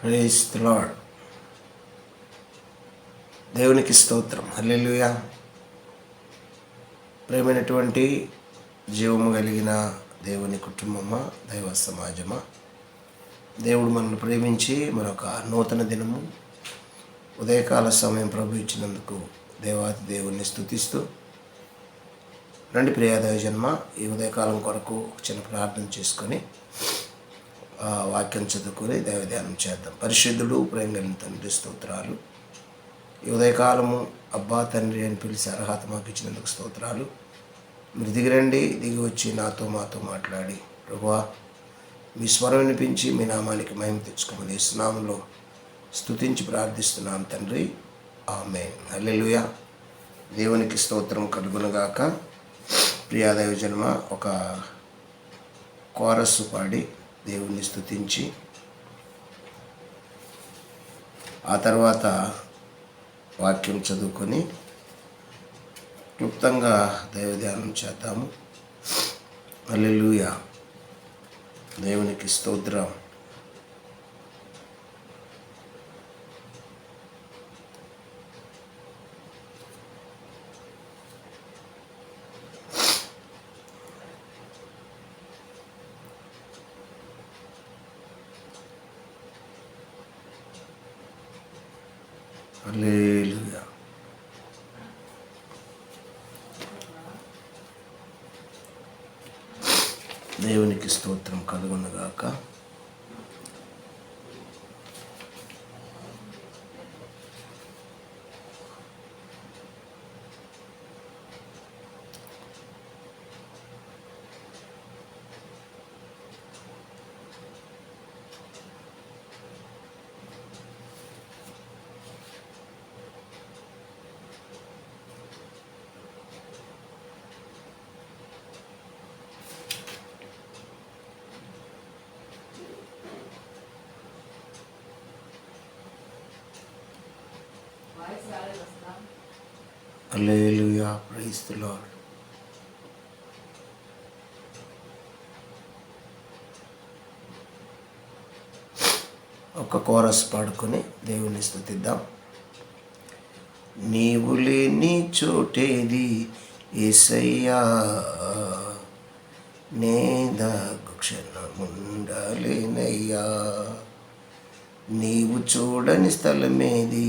Praise lord దేవునికి స్తోత్రం. Hallelujah. ప్రేమైనటువంటి జీవము కలిగిన దేవుని కుటుంబమా దైవ సమాజమా? దేవుడు మనల్ని ప్రేమించి మరొక నూతన దినము ఉదయకాల సమయం ప్రభు ఇచ్చినందుకు దేవాతి దేవుణ్ణి స్తుతిస్తూ రండి ప్రియాదేవ జన్మ ఈ ఉదయకాలం కొరకు చిన్న ప్రార్థన చేసుకొని వాక్యం చదువుకొని దైవధ్యానం చేద్దాం. పరిశుద్ధుడు ప్రేమ తండ్రి స్తోత్రాలు. ఈ ఉదయకాలము అబ్బా తండ్రి అని పిలిచి అర్హత మాకు ఇచ్చినందుకు స్తోత్రాలు. మీరు దిగిరండి దిగి వచ్చి నాతో మాతో మాట్లాడి. ప్రభువా మీ స్వరం వినిపించి మీ నామానికి మహిమ తెచ్చుకోమని స్నామంలో స్తుతించి ప్రార్థిస్తున్నాం తండ్రి. ఆమె అల్లెలుయ దేవునికి స్తోత్రం కలుగునగాక. ప్రియాదైవ జన్మ ఒక కోరస్సు పాడి దేవుణ్ణి స్తుతించి ఆ తర్వాత వాక్యం చదువుకొని క్లుప్తంగా దైవధ్యానం చేద్దాము. అల్లెలుయ దేవునికి స్తోత్రం. అల్లెలుయా దేవునికి స్తోత్రం కలుగునగాక. అల్లెలుయా ప్రైజ్ ది లార్డ్ ఒక కోరస్ పాడుకొని దేవుని స్థుతిద్దాం నీవు లేని చోటేది ఏసయ్యా నేదాగు క్షణముండలేనయ్యా. నీవు చూడని స్థలమేది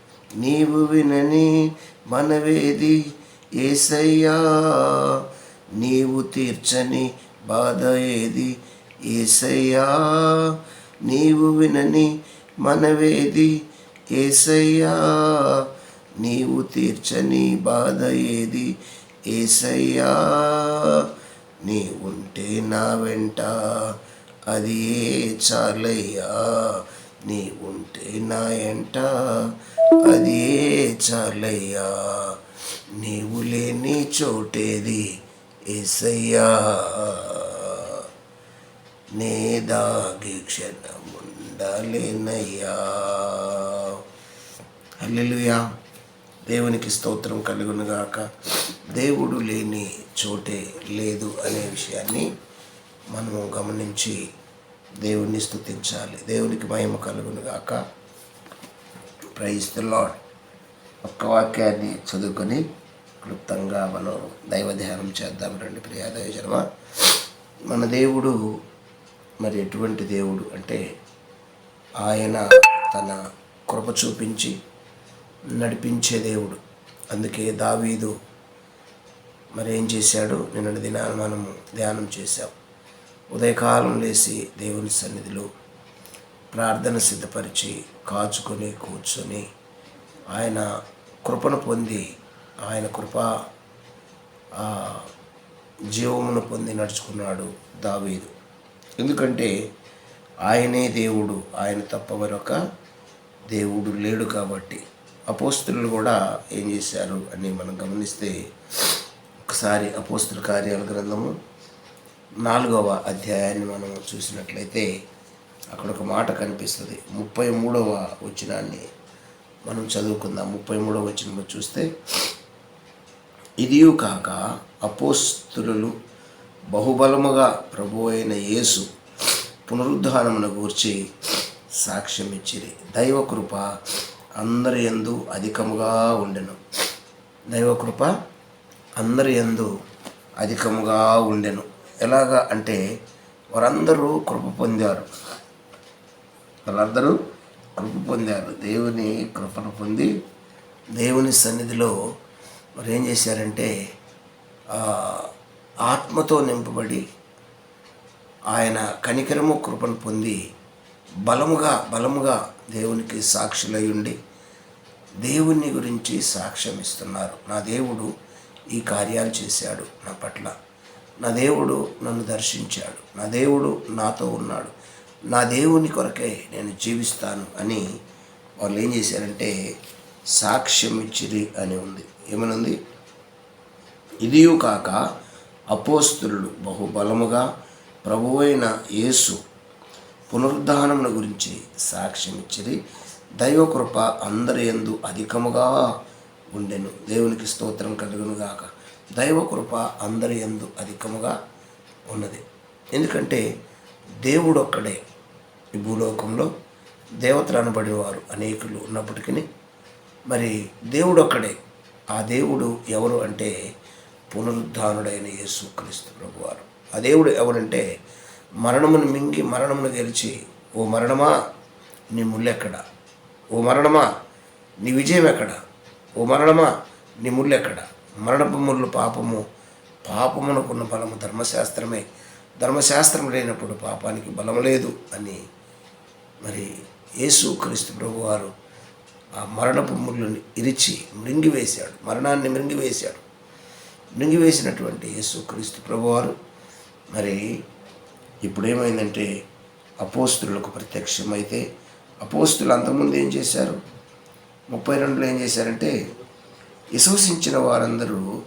నీవు వినని మనవేది ఏసయ్యా? నీవు తీర్చని బాధ ఏది ఏసయ్యా? నీవు వినని మనవేది ఏసయ్యా? నీవు తీర్చని బాధ ఏది ఏసయ్యా? నీ ఉంటే నా వెంట అది ఏ చాలయ్యా? నీ ఉంటే నా ఎంట అది చాలయ్యా నీవు లేని చోటేది ఏసయ్యా. నే దాగి క్షణముండలేనయ్యా. హల్లెలూయా. దేవునికి స్తోత్రం కలుగునుగాక. దేవుడు లేని చోటే లేదు అనే విషయాన్ని మనము గమనించి దేవుణ్ణి స్తుతించాలి. దేవునికి మహిమ కలుగునుగాక. ప్రైజ్ ద లాడ్ ఒక్క వాక్యాన్ని చదువుకొని క్లుప్తంగా మనం దైవ ధ్యానం చేద్దాం రండి ప్రియాదయ జన్మ. మన దేవుడు మరి ఎటువంటి దేవుడు అంటే ఆయన తన కృప చూపించి నడిపించే దేవుడు. అందుకే దావీదు మరి ఏం చేశాడు? నిన్నటి దినాన్ని మనము ధ్యానం చేశాం. ఉదయకాలం లేచి దేవుని సన్నిధిలో ప్రార్థన సిద్ధపరిచి కాచుకొని కూర్చొని ఆయన కృపను పొంది ఆయన కృప జీవమును పొంది నడుచుకున్నాడు దావీదు. ఎందుకంటే ఆయనే దేవుడు ఆయన తప్ప మరొక దేవుడు లేడు కాబట్టి. అపోస్తులు కూడా ఏం చేశారు అని మనం గమనిస్తే ఒకసారి అపోస్తుల కార్యాల గ్రంథము నాలుగవ అధ్యాయాన్ని మనం చూసినట్లయితే అక్కడ ఒక మాట కనిపిస్తుంది. ముప్పై మూడవ వచనాన్ని మనం చదువుకుందాం. ముప్పై మూడవ వచనంలో చూస్తే ఇదియు కాక అపోస్తులు బహుబలముగా ప్రభు అయిన యేసు పునరుద్ధానమును గూర్చి సాక్ష్యం ఇచ్చిరి దైవ కృప అందరి ఎందు అధికముగా ఉండెను. దైవ కృప అందరి ఎందు అధికముగా ఉండెను. ఎలాగా అంటే వారందరూ కృప పొందారు. వాళ్ళందరూ కృప పొందారు. దేవుని కృపను పొంది దేవుని సన్నిధిలో మరి ఏం చేశారంటే ఆత్మతో నింపబడి ఆయన కనికరము కృపను పొంది బలముగా బలముగా దేవునికి సాక్షులై ఉండి దేవుని గురించి సాక్ష్యం ఇస్తున్నారు. నా దేవుడు ఈ కార్యాలు చేశాడు నా పట్ల. నా దేవుడు నన్ను దర్శించాడు. నా దేవుడు నాతో ఉన్నాడు. నా దేవుని కొరకే నేను జీవిస్తాను అని వాళ్ళు ఏం చేశారంటే సాక్ష్యం ఇచ్చిరి అని ఉంది. ఏమనుంది? ఇదియు కాక అపోస్తులు బహుబలముగా ప్రభువైన యేసు పునరుద్ధానముల గురించి సాక్ష్యం ఇచ్చిరి దైవకృప అందరి యందు అధికముగా ఉండెను. దేవునికి స్తోత్రం కలుగును గాక. దైవకృప అందరి యందు అధికముగా ఉన్నది. ఎందుకంటే దేవుడు ఒక్కడే ఈ భూలోకంలో దేవతలు అనబడిన వారు అనేకులు ఉన్నప్పటికీ మరి దేవుడు ఒక్కడే ఆ దేవుడు ఎవరు అంటే పునరుద్ధానుడైన యేసు క్రీస్తు ప్రభువారు. ఆ దేవుడు ఎవరంటే మరణమును మింగి మరణమును గెలిచి ఓ మరణమా నీ ముళ్ళెక్కడ ఓ మరణమా నీ విజయం ఎక్కడ ఓ మరణమా నీ ముళ్ళెక్కడ మరణపు ముళ్ళు పాపము పాపమునకున్న బలము ధర్మశాస్త్రమే. ధర్మశాస్త్రం లేనప్పుడు పాపానికి బలం లేదు అని మరి యేసు క్రీస్తు ప్రభువారు ఆ మరణపు ముళ్ళుని ఇరిచి మృంగివేశాడు. మరణాన్ని మృంగివేశాడు. మృంగివేసినటువంటి యేసు క్రీస్తు ప్రభువారు మరి ఇప్పుడు ఏమైందంటే అపోస్తులకు ప్రత్యక్షమైతే అపోస్తులు అంతకుముందు ఏం చేశారు? ముప్పై రెండులో ఏం చేశారంటే విశ్వసించిన వారందరూ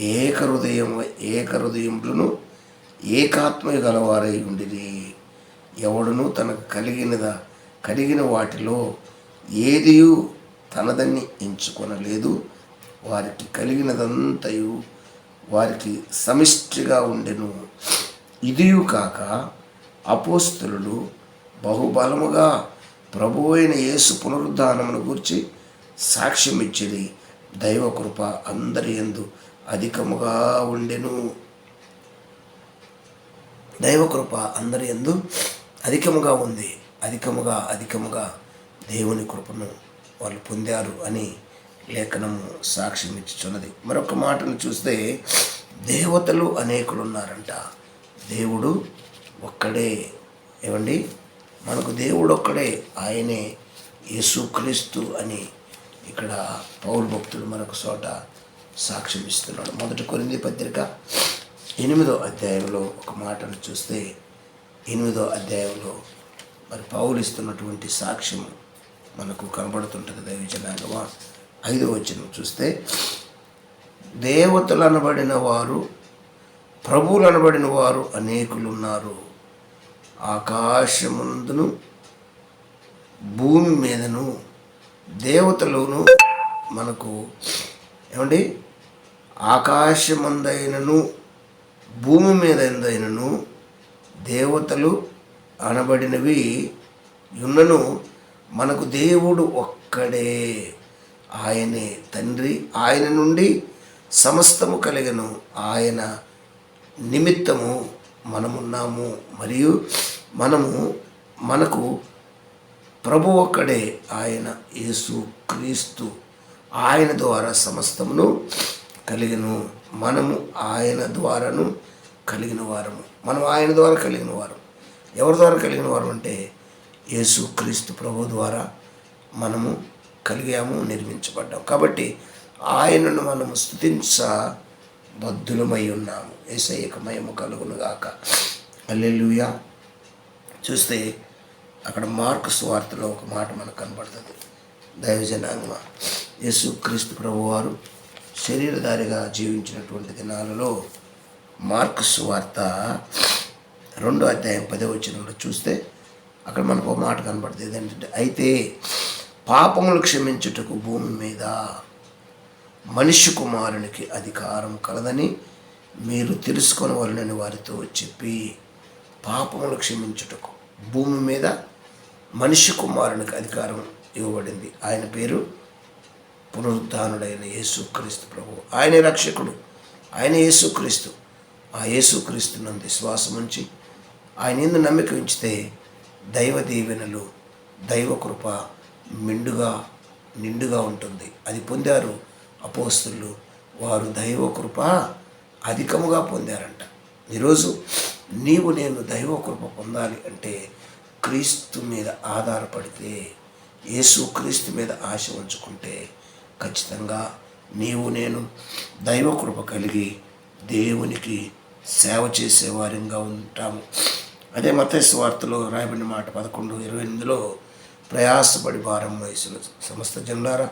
ఏక హృదయం ఏక హృదయములను ఏకాత్మ గలవారై ఉండిరి. ఎవడును తనకు కలిగినదా? కలిగిన వాటిలో ఏదియు తనదని ఎంచుకొనలేదు. వారికి కలిగినదంతయు వారికి సమిష్టిగా ఉండెను. ఇదియు కాక అపోస్తులు బహుబలముగా ప్రభు అయిన యేసు పునరుద్ధానమును గురించి సాక్ష్యం ఇచ్చేది దైవ కృప అందరి ఎందు అధికముగా ఉండెను. దైవ కృప అందరి ఎందు అధికముగా ఉంది. అధికముగా అధికముగా దేవుని కృపను వాళ్ళు పొందారు అని లేఖనము సాక్ష్యం ఇచ్చుచున్నది మరొక మాటను చూస్తే దేవతలు అనేకులు ఉన్నారంట దేవుడు ఒక్కడే. ఏమండి? మనకు దేవుడు ఒక్కడే. ఆయనే యేసుక్రీస్తు అని ఇక్కడ పౌరు భక్తుడు మనకు చోట సాక్ష్యం ఇస్తున్నాడు మొదటి కొరింది పత్రిక ఎనిమిదో అధ్యాయంలో ఒక మాటను చూస్తే ఎనిమిదో అధ్యాయంలో మరి పౌలిస్తున్నటువంటి సాక్ష్యం మనకు కనబడుతుంటుంది దైవజనాగమా? ఐదో వచ్చిన చూస్తే దేవతలు అనబడిన వారు ప్రభువులు అనబడిన వారు అనేకులు ఉన్నారు ఆకాశముందును భూమి మీదను దేవతలును మనకు ఏమండి? ఆకాశమందైనను భూమి మీద ఎందైనను దేవతలు అనబడినవి యున్నను మనకు దేవుడు ఒక్కడే. ఆయనే తండ్రి ఆయన నుండి సమస్తము కలిగను. ఆయన నిమిత్తము మనమున్నాము. మరియు మనము మనకు ప్రభు ఒక్కడే. ఆయన యేసు క్రీస్తు ఆయన ద్వారా సమస్తమును కలిగను. మనము ఆయన ద్వారాను కలిగిన వారము మనం ఆయన ద్వారా కలిగిన వారం. ఎవరి ద్వారా కలిగిన వారు అంటే యేసు క్రీస్తు ప్రభు ద్వారా మనము కలిగాము నిర్మించబడ్డాము. కాబట్టి ఆయనను మనము స్థుతించ బద్ధులమై ఉన్నాము. ఏసయ్యకమయము కలుగునుగాక అల్లెలుయ చూస్తే అక్కడ మార్క్ స్వార్థలో ఒక మాట మనకు కనబడుతుంది. దైవజనాంగమ. యేసు క్రీస్తు ప్రభువారు శరీరధారిగా జీవించినటువంటి దినాలలో మార్కు వార్త రెండో అధ్యాయం పదే వచ్చినప్పుడు చూస్తే అక్కడ మనకు ఒక మాట కనబడుతుంది. ఏంటంటే అయితే పాపములు క్షమించుటకు భూమి మీద మనిషి కుమారునికి అధికారం కలదని మీరు తెలుసుకొనవలనని వారితో చెప్పి పాపములు క్షమించుటకు భూమి మీద మనిషి కుమారునికి అధికారం ఇవ్వబడింది. ఆయన పేరు పునరుద్ధానుడైన యేసుక్రీస్తు ప్రభు. ఆయనే రక్షకుడు. ఆయన యేసుక్రీస్తు. ఆ యేసుక్రీస్తునందు విశ్వాసం ఉంచి ఆయన ఎందు నమ్మిక ఉంచితే దైవ దీవెనలు దైవ కృప మిండుగా నిండుగా ఉంటుంది. అది పొందారు అపోస్తులు. వారు దైవ కృప అధికముగా పొందారంట. ఈరోజు నీవు నేను దైవ కృప పొందాలి అంటే క్రీస్తు మీద ఆధారపడితే యేసు క్రీస్తు మీద ఆశ ఉంచుకుంటే ఖచ్చితంగా నీవు నేను దైవ కృప కలిగి దేవునికి సేవ చేసేవారంగా ఉంటాము. అదే మత వార్తలో రాయబడిన మాట పదకొండు ఇరవై ఎనిమిదిలో ప్రయాసపడి భారం వయసుల సమస్త జనులారా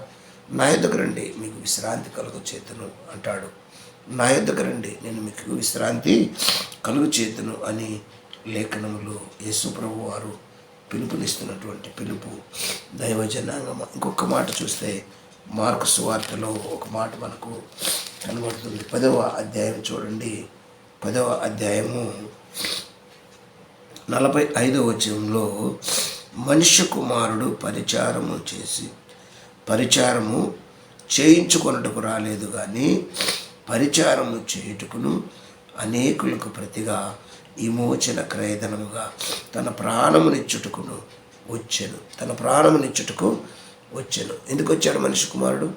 నా యొద్దకు రండి మీకు విశ్రాంతి కలుగు చేతును అంటాడు. నా యొద్దకు రండి నేను మీకు విశ్రాంతి కలుగు చేతును అని లేఖనములు యేసుప్రభు వారు పిలుపునిస్తున్నటువంటి పిలుపు దైవ జనాంగం ఇంకొక మాట చూస్తే మార్కు సువార్తలో ఒక మాట మనకు కనబడుతుంది. పదవ అధ్యాయం చూడండి. పదవ అధ్యాయము నలభై ఐదవ వచనంలో మనుష్య కుమారుడు పరిచారము చేసి పరిచారము చేయించుకొనుటకు రాలేదు కానీ పరిచారము చేయుటకును అనేకులకు ప్రతిగా విమోచన క్రయధనముగా తన ప్రాణమునిచ్చుటకును వచ్చాను. తన ప్రాణమునిచ్చుటకు వచ్చాను. ఎందుకు వచ్చాడు మనిషి కుమారుడు?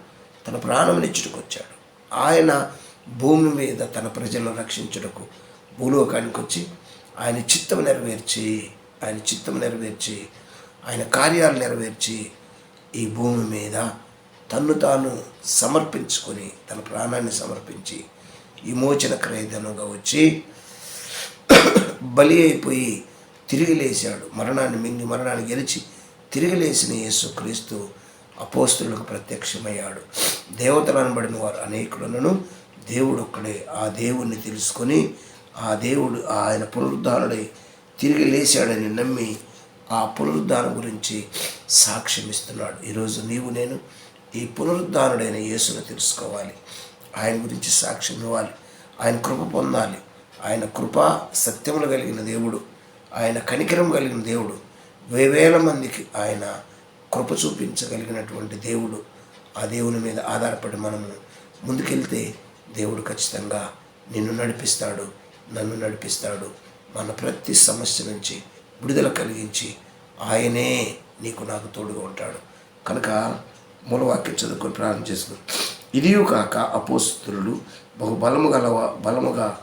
తన ప్రాణమునిచ్చుటకు వచ్చాడు. ఆయన భూమి మీద తన ప్రజలను రక్షించుటకు భూలోకానికి వచ్చి ఆయన చిత్తం నెరవేర్చి ఆయన చిత్తం నెరవేర్చి ఆయన కార్యాలు నెరవేర్చి ఈ భూమి మీద తన్ను తాను సమర్పించుకొని తన ప్రాణాన్ని సమర్పించి విమోచన క్రయధనంగా వచ్చి బలి అయిపోయి తిరిగి లేచాడు మరణాన్ని మింగి మరణాన్ని గెలిచి తిరిగి లేచిన యేసుక్రీస్తు అపోస్తులకు ప్రత్యక్షమయ్యాడు. దేవతలు అనబడిన వారు అనేకులను దేవుడు ఒక్కడే ఆ దేవుణ్ణి తెలుసుకొని ఆ దేవుడు ఆయన పునరుద్ధానుడై తిరిగి లేచాడని నమ్మి ఆ పునరుద్ధానం గురించి సాక్ష్యం ఇస్తున్నాడు ఈరోజు నీవు నేను ఈ పునరుద్ధానుడైన యేసును తెలుసుకోవాలి. ఆయన గురించి సాక్ష్యం ఇవ్వాలి. ఆయన కృప పొందాలి. ఆయన కృప సత్యములు కలిగిన దేవుడు. ఆయన కనికరం కలిగిన దేవుడు. వేవేల మందికి ఆయన కృప చూపించగలిగినటువంటి దేవుడు. ఆ దేవుని మీద ఆధారపడి మనము ముందుకెళ్తే దేవుడు ఖచ్చితంగా నిన్ను నడిపిస్తాడు నన్ను నడిపిస్తాడు. మన ప్రతి సమస్య నుంచి విడుదల కలిగించి ఆయనే నీకు నాకు తోడుగా ఉంటాడు. కనుక మూలవాక్యం చదువుకొని ప్రారంభం చేసుకుని ఇదియు కాక అపోస్తులు బహుబలము గల బలముగా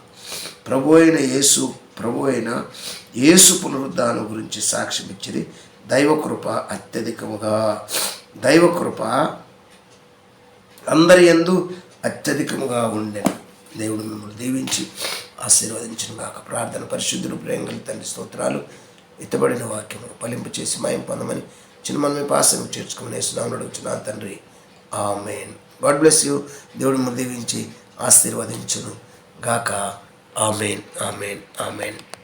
ప్రభు అయిన యేసు ప్రభు అయిన యేసు పునరుద్ధానం గురించి సాక్ష్యం ఇచ్చింది దైవకృప అత్యధికముగా దైవకృప అందరి ఎందు అత్యధికముగా ఉండే దేవుడు మిమ్మల్ని దీవించి ఆశీర్వదించిన కాక ప్రార్థన పరిశుద్ధులు ప్రేంగల తండ్రి స్తోత్రాలు ఎత్తబడిన వాక్యము ఫలింపు చేసి మాయం పొందమని చిన్న మీ పాసం చేర్చుకుని స్నామం అడుగుతున్నాను తండ్రి. ఆమెన్. God bless you. దేవుడు మిమ్మల్ని దీవించి ఆశీర్వదించును గాక. ఆమెన్. ఆమెన్. ఆమెన్.